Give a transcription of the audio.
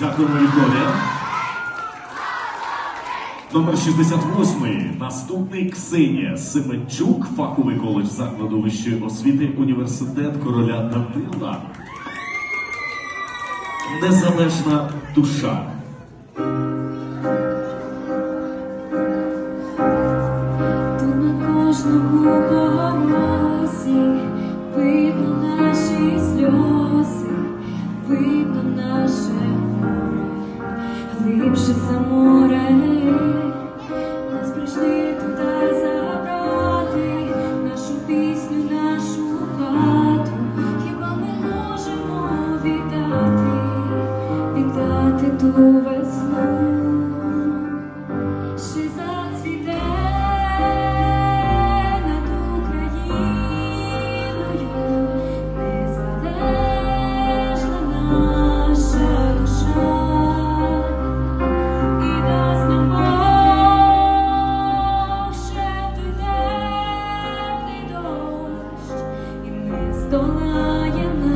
Дякуємо, Вікторія. Номер 68. Наступний Ксенія Семенчук, фаховий коледж закладу вищої освіти, університет короля Данила. Незалежна душа. Глибше за море. Нас прийшли туди забрати нашу пісню, нашу хату. Хіба ми можемо віддати, віддати ту 多了眼 la.